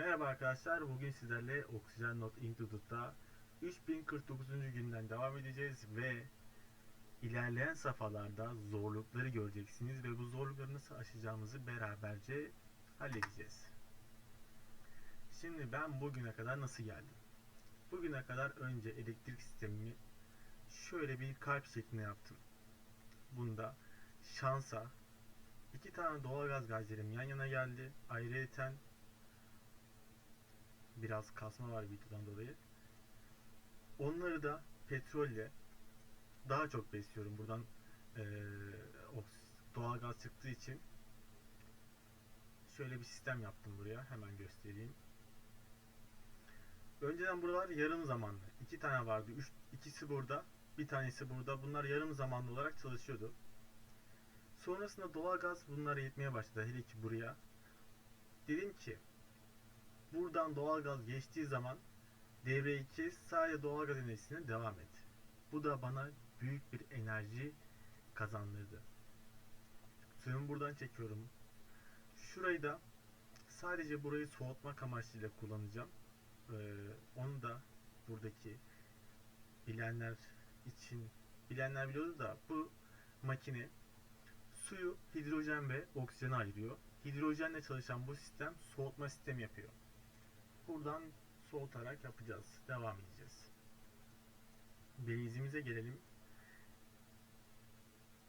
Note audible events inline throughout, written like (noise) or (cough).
Merhaba arkadaşlar, bugün sizlerle Oxygen Not Institute'da 3049. günden devam edeceğiz ve ilerleyen safhalarda zorlukları göreceksiniz ve bu zorlukları nasıl aşacağımızı beraberce halledeceğiz. Şimdi ben bugüne kadar nasıl geldim? Bugüne kadar önce elektrik sistemimi şöyle bir kalp şeklinde yaptım. Bunda şansa iki tane doğalgaz gazelerim yan yana geldi. Ayrıyeten biraz kasma var videodan dolayı. Onları da petrolle daha çok besliyorum. Buradan eee doğalgaz çıktığı için şöyle bir sistem yaptım buraya. Hemen göstereyim. Önceden buralar yarım zamanlı. İki tane vardı. Üç, ikisi burada. Bir tanesi burada. Bunlar yarım zamanlı olarak çalışıyordu. Sonrasında doğalgaz bunlara yetmeye başladı. Hele ki buraya. Dedim ki buradan doğalgaz geçtiği zaman devreyi kes sadece doğalgaz enerjisine devam et. Bu da bana büyük bir enerji kazandırdı. Suyumu buradan çekiyorum. Şurayı da sadece burayı soğutmak amaçıyla kullanacağım. Ee, onu da buradaki bilenler için bilenler biliyordu da bu makine suyu hidrojen ve oksijene ayırıyor. Hidrojenle çalışan bu sistem soğutma sistemi yapıyor. Buradan soğutarak yapacağız. Devam edeceğiz. Beyzimize gelelim.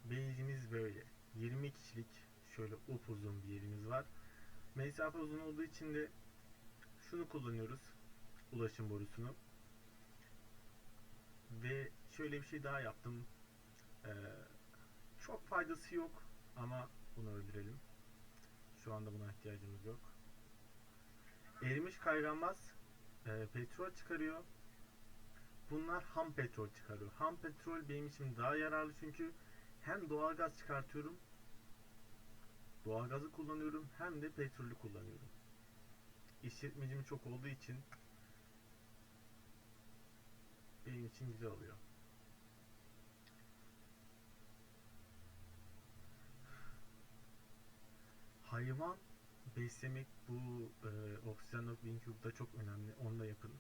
Beyzimiz böyle. 20 kişilik şöyle upuzun bir yerimiz var. Mesafe uzun olduğu için de şunu kullanıyoruz. Ulaşım borusunu. Ve şöyle bir şey daha yaptım. Ee, çok faydası yok ama bunu öldürelim. Şu anda buna ihtiyacımız yok. Erimiş kayganmaz e, petrol çıkarıyor. Bunlar ham petrol çıkarıyor. Ham petrol benim için daha yararlı çünkü hem doğalgaz çıkartıyorum doğalgazı kullanıyorum hem de petrolü kullanıyorum. İşletmecim çok olduğu için benim için güzel oluyor. Hayvan beslemek bu e, Oxygen Link Cube'da çok önemli. Onu da yapın.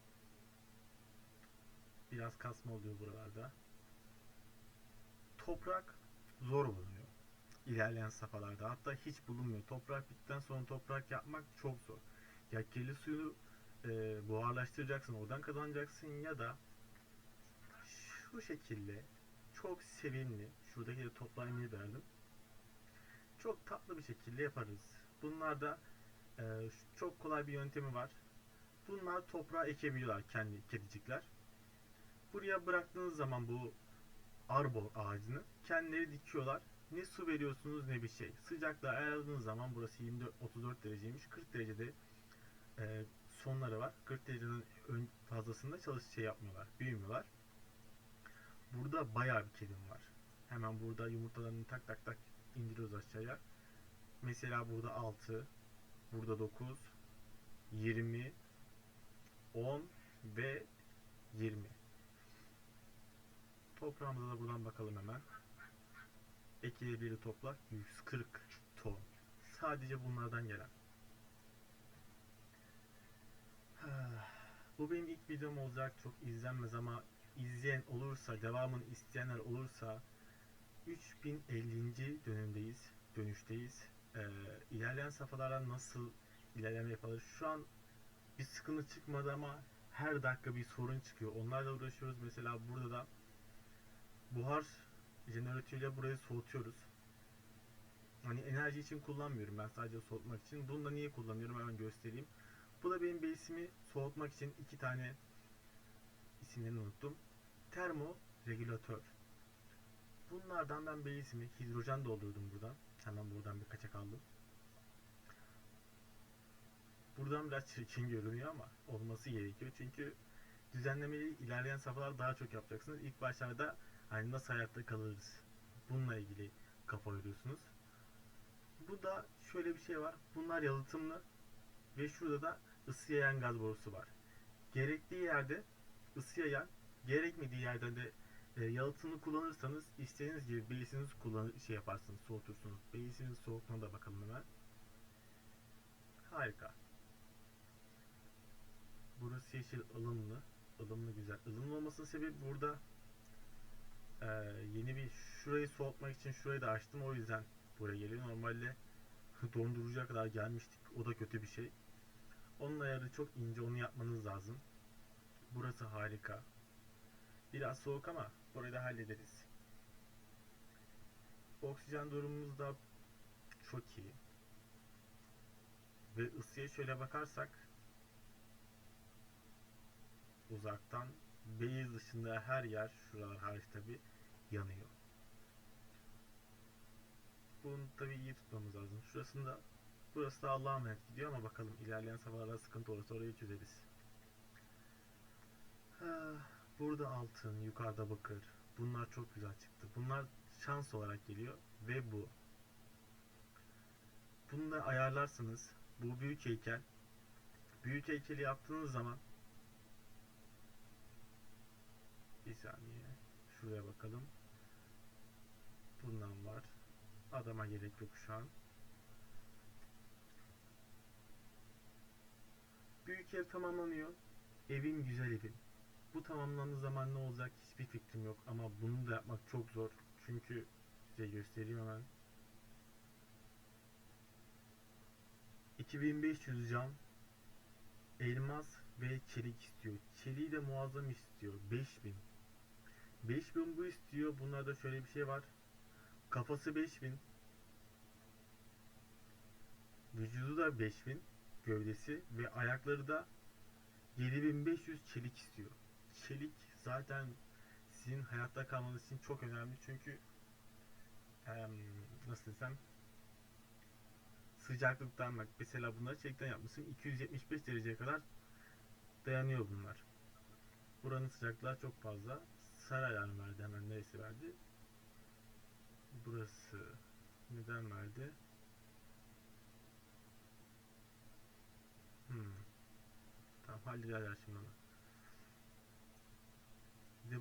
Biraz kasma oluyor buralarda. Toprak zor bulunuyor. İlerleyen safhalarda. Hatta hiç bulunmuyor. Toprak bittikten sonra toprak yapmak çok zor. Ya kirli suyu e, buharlaştıracaksın, oradan kazanacaksın ya da şu şekilde çok sevimli, şuradaki de toplaymayı verdim. Çok tatlı bir şekilde yaparız. Bunlar da e, çok kolay bir yöntemi var. Bunlar toprağa ekebiliyorlar kendi kedicikler. Buraya bıraktığınız zaman bu arbor ağacını kendileri dikiyorlar. Ne su veriyorsunuz ne bir şey. Sıcaklığı ayarladığınız zaman burası 24-34 dereceymiş. 40 derecede e, sonları var. 40 derecenin ön fazlasında çalış şey yapmıyorlar. Büyümüyorlar. Burada bayağı bir kedim var. Hemen burada yumurtalarını tak tak tak indiriyoruz aşağıya. Mesela burada 6, burada 9, 20, 10 ve 20. Toprağımıza da buradan bakalım hemen. Ekilebilir toprak 140 ton. Sadece bunlardan gelen. Bu benim ilk videom olacak. Çok izlenmez ama izleyen olursa, devamını isteyenler olursa 3050. dönemdeyiz, dönüşteyiz. Ee, ilerleyen safhalara nasıl ilerleme yapılır? Şu an bir sıkıntı çıkmadı ama her dakika bir sorun çıkıyor. Onlarla uğraşıyoruz. Mesela burada da buhar jeneratörüyle burayı soğutuyoruz. Hani enerji için kullanmıyorum ben sadece soğutmak için. Bunu da niye kullanıyorum hemen göstereyim. Bu da benim base'imi soğutmak için iki tane isimlerini unuttum. Termo regülatör. Bunlardan ben base'imi hidrojen doldurdum buradan. Hemen buradan bir kaçak aldım. Buradan biraz çirkin görünüyor ama olması gerekiyor. Çünkü düzenlemeyi ilerleyen safhalar daha çok yapacaksınız. İlk başlarda hani nasıl hayatta kalırız bununla ilgili kafa yoruyorsunuz. Bu da şöyle bir şey var. Bunlar yalıtımlı ve şurada da ısı yayan gaz borusu var. Gerektiği yerde ısı yayan, gerekmediği yerde de e, yalıtımını kullanırsanız istediğiniz gibi beysiniz kullan şey yaparsınız, soğutursunuz. Beysinin soğukluğuna da bakalım hemen. Harika. Burası yeşil ılımlı. ılımlı güzel. Ilımlı olmasının sebebi burada eee, yeni bir şurayı soğutmak için şurayı da açtım. O yüzden buraya geliyor. Normalde (laughs) dondurucuya kadar gelmiştik. O da kötü bir şey. Onun ayarı çok ince. Onu yapmanız lazım. Burası harika. Biraz soğuk ama burayı da hallederiz. Oksijen durumumuz da çok iyi. Ve ısıya şöyle bakarsak uzaktan beyaz dışında her yer şuralar hariç tabi yanıyor. Bunu tabi iyi tutmamız lazım. Şurasında burası da Allah'a emanet gidiyor ama bakalım ilerleyen safhalarda sıkıntı olursa orayı çözeriz. Ah, Burada altın, yukarıda bakır. Bunlar çok güzel çıktı. Bunlar şans olarak geliyor ve bu. Bunu da ayarlarsınız. Bu büyük heykel. Büyük heykeli yaptığınız zaman bir saniye. Şuraya bakalım. Bundan var. Adama gerek yok şu an. Büyük ev tamamlanıyor. Evim güzel evim. Bu tamamlandığı zaman ne olacak hiçbir fikrim yok ama bunu da yapmak çok zor. Çünkü size göstereyim hemen. 2500 cam elmas ve çelik istiyor. Çeliği de muazzam istiyor. 5000. 5000 bu istiyor. Bunlarda şöyle bir şey var. Kafası 5000. Vücudu da 5000 gövdesi ve ayakları da 7500 çelik istiyor. Çelik zaten sizin hayatta kalmanız için çok önemli çünkü nasıl desem sıcaklıktan bak mesela bunları çelikten yapmışsın 275 dereceye kadar dayanıyor bunlar. Buranın sıcaklığı çok fazla. Sarı alarm verdi hemen neresi verdi? Burası neden verdi? Hmm. Tamam hallederler şimdi onu.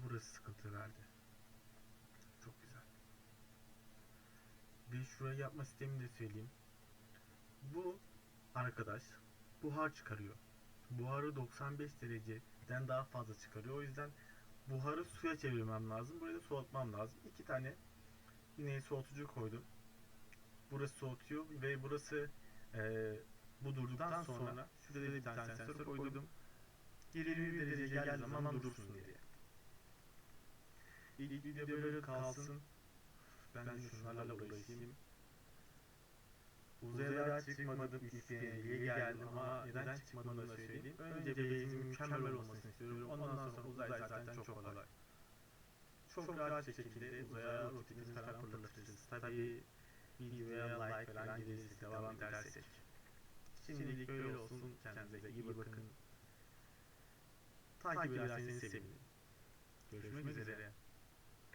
Burası sıkıntı verdi. Çok güzel. Bir şuraya yapma sistemini de söyleyeyim. Bu arkadaş buhar çıkarıyor. Buharı 95 dereceden daha fazla çıkarıyor. O yüzden buharı suya çevirmem lazım. Burayı da soğutmam lazım. İki tane yine soğutucu koydum. Burası soğutuyor ve burası eee bu durduktan sonra şurada da bir tane sensör koydum. 21 derece geldiği zaman durursun diye. İlk video böyle kalsın. Ben de şunlarla uğraşayım. Uzaya çıkmadım diye geldim ama neden çıkmadığını da söyleyeyim. Önce base'imin mükemmel olmasını istiyorum. Ondan sonra uzay zaten çok kolay. Çok rahat şekilde uzaya roketimizi falan fırlatırız. Tabii videoya like falan gelirse devam edersek. Şimdilik böyle olsun. Kendinize iyi bakın. Takip ederseniz sevinirim. Görüşmek üzere.